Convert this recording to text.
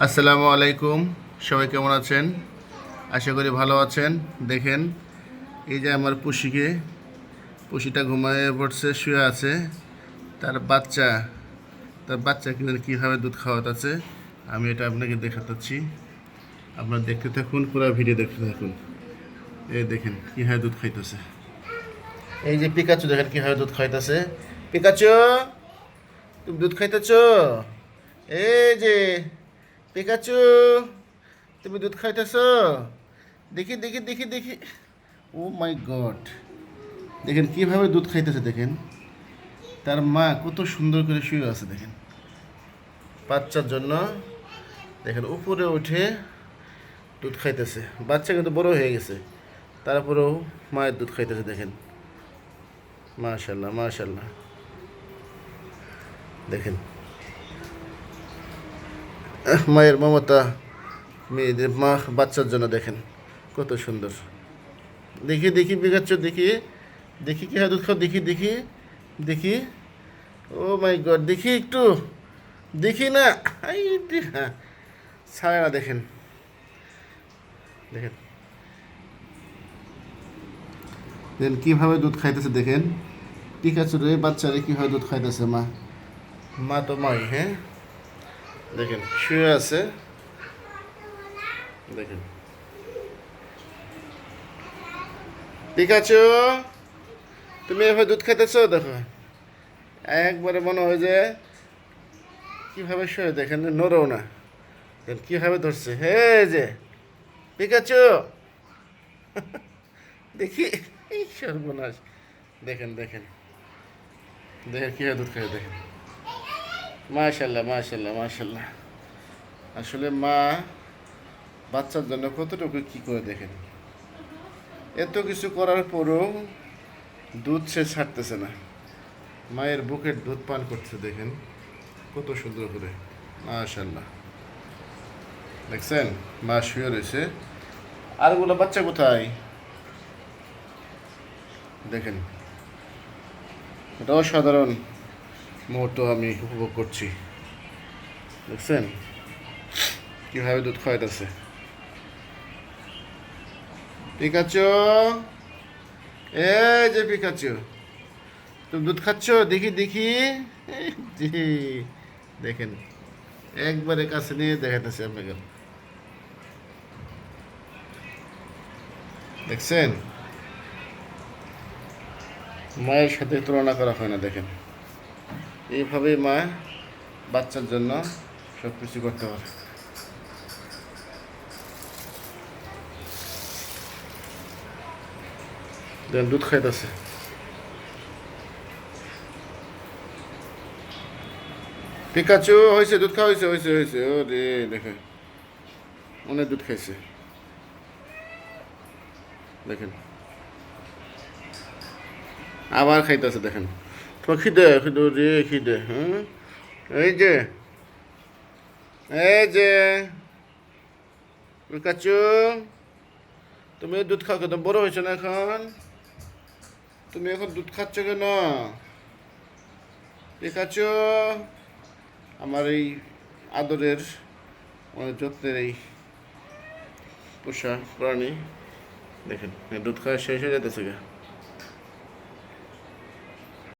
আসসালামু আলাইকুম। সবাই কেমন আছেন? আশা করি ভালো আছেন। দেখেন, এই যে আমার পুষিকে, পুষিটা ঘুমায় পড়ছে, শুয়ে আছে। তার বাচ্চা তার বাচ্চা কিন্তু কীভাবে দুধ খাওয়াতেছে, আমি এটা আপনাকে দেখাতেছি আপনারা দেখতে থাকুন, পুরো ভিডিও দেখতে থাকুন। এই দেখেন, কীভাবে দুধ খাইতেছে। এই যে পিকাচু, দেখেন কীভাবে দুধ খাইতেছে। পিকাচু, তুমি দুধ খাইতেছ? এই যে পিকাচু, তুমি দুধ খাইতেছ? দেখি দেখি দেখি দেখি। Oh my god. দেখেন কীভাবে দুধ খাইতেছে, দেখেন। তার মা কত সুন্দর করে শুয়ে আছে, দেখেন। বাচ্চার জন্য, দেখেন, উপরে উঠে দুধ খাইতেছে। বাচ্চা কিন্তু বড় হয়ে গেছে। তারপরেও মায়ের দুধ খাইতেছে, দেখেন। মাশাল্লাহ মাশাল্লাহ দেখেন মায়ের মমতা মেয়েদের মা বাচ্চার জন্য দেখেন, কত সুন্দর। দেখি দেখি বিঘাচ্ছ দেখি দেখি কি দুধ খাও দেখি দেখি দেখি। ও মাই গড, দেখি একটু, দেখি না হ্যাঁ ছাড়ে না দেখেন। দেখেন। দেখেন কীভাবে দুধ খাইতেছে দেখেন। ঠিক আছে রে বাচ্চারে কীভাবে দুধ খাইতেছে মা? মা তো মাই হ্যাঁ? দেখেন, শুয়ে আছে। দেখেন। ঠিক পিকাচু, তুমি এভাবে দুধ খেতেছো? দেখো। একবারে মনে হয় যে কীভাবে শুয়ে, দেখেন, নড়েও না। কীভাবে ধরছে। হে যে ঠিক পিকাচু! দেখি সর্বনাশ। দেখেন দেখেন। দেখেন, কীভাবে দুধ খায়, দেখেন। মাশাল্লাহ মাশাল্লাহ মাশাল্লাহ আসলে মা বাচ্চার জন্য কতটুকু কী করে দেখেন? এত কিছু করার পরেও দুধ সে ছাড়তেছে না। মায়ের বুকের দুধ পান করছে দেখেন, কত সুন্দর করে। মাশাল্লাহ দেখছেন? মা শুয়ে রয়েছে। আরগুলো বাচ্চা কোথায়? দেখেন। এটা অসাধারণ। মুহূর্ত আমি উপভোগ করছি। দেখছেন? কীভাবে দুধ খাওয়াইতেছে? পিকাচো? এই যে পিকাচো। তুমি দুধ খাচ্ছ? দেখি দেখি। জি দেখেন। একবারে কাছে নিয়ে দেখাতেছে আপনাকে। দেখছেন? মায়ের সাথে তুলনা করা হয় না, দেখেন। এইভাবেই মা বাচ্চার জন্য সব কিছু করতে পারে। দেন দুধ খাইতেছে। পিকাচু হয়েছে দুধ খাওয়া হয়েছে হয়েছে হয়েছে ও রে, দেখে। অনেক দুধ খাইছে। দেখেন। আবার খাইতেছে, দেখেন। তোমার খিদে খিদে রে, খিদে হ্যাঁ এই যে এই যে পিকাচু তুমি দুধ খাও কেন? বড় হয়েছো না এখন? তুমি এখন দুধ খাচ্ছ কেন? পিকাচু আমার এই আদরের অনেক যত্নের এই পোষা প্রাণী, দেখেন, দুধ খাওয়া শেষ হয়ে যেতেছে গা।